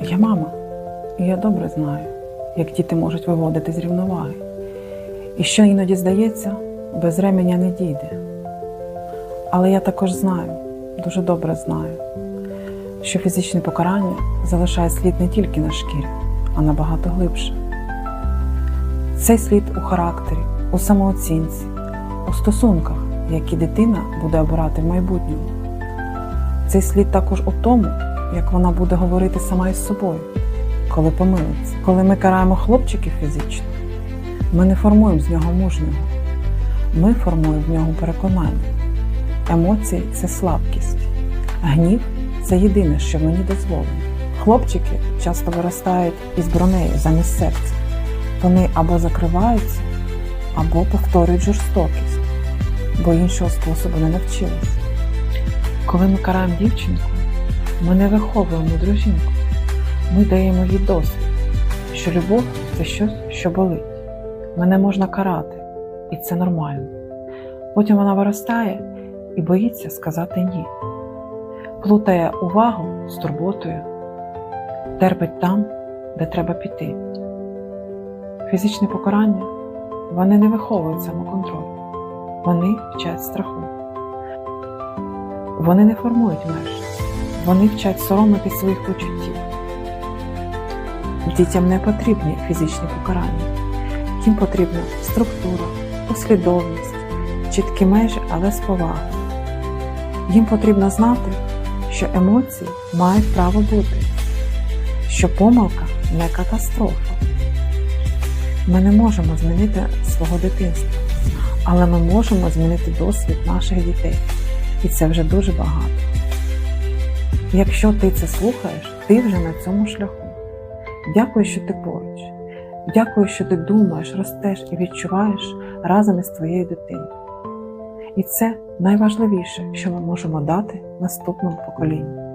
Я мама, і я добре знаю, як діти можуть виводити з рівноваги. І що іноді здається, без ременя не дійде. Але я також знаю, дуже добре знаю, що фізичне покарання залишає слід не тільки на шкірі, а набагато глибше. Цей слід у характері, у самооцінці, у стосунках, які дитина буде обирати в майбутньому. Цей слід також у тому, як вона буде говорити сама із собою, коли помилиться. Коли ми караємо хлопчиків фізично, ми не формуємо з нього мужнього, ми формуємо в нього переконання. Емоції це слабкість, гнів це єдине, що мені дозволено. Хлопчики часто виростають із бронею замість серця. Вони або закриваються, або повторюють жорстокість, бо іншого способу не навчилися. Коли ми караємо дівчинку, ми не виховуємо мудру жінку. Ми даємо їй досвід, що любов це щось, що болить. Мене можна карати, і це нормально. Потім вона виростає і боїться сказати ні, плутає увагу з турботою, терпить там, де треба піти. Фізичне покарання вони не виховують самоконтроль, вони вчать страху. Вони не формують меж, вони вчать соромити своїх почуттів. Дітям не потрібні фізичні покарання, їм потрібна структура, послідовність, чіткі межі, але з повагою. Їм потрібно знати, що емоції мають право бути, що помилка не катастрофа. Ми не можемо змінити свого дитинства, але ми можемо змінити досвід наших дітей. І це вже дуже багато. Якщо ти це слухаєш, ти вже на цьому шляху. Дякую, що ти поруч. Дякую, що ти думаєш, ростеш і відчуваєш разом із твоєю дитиною. І це найважливіше, що ми можемо дати наступному поколінню.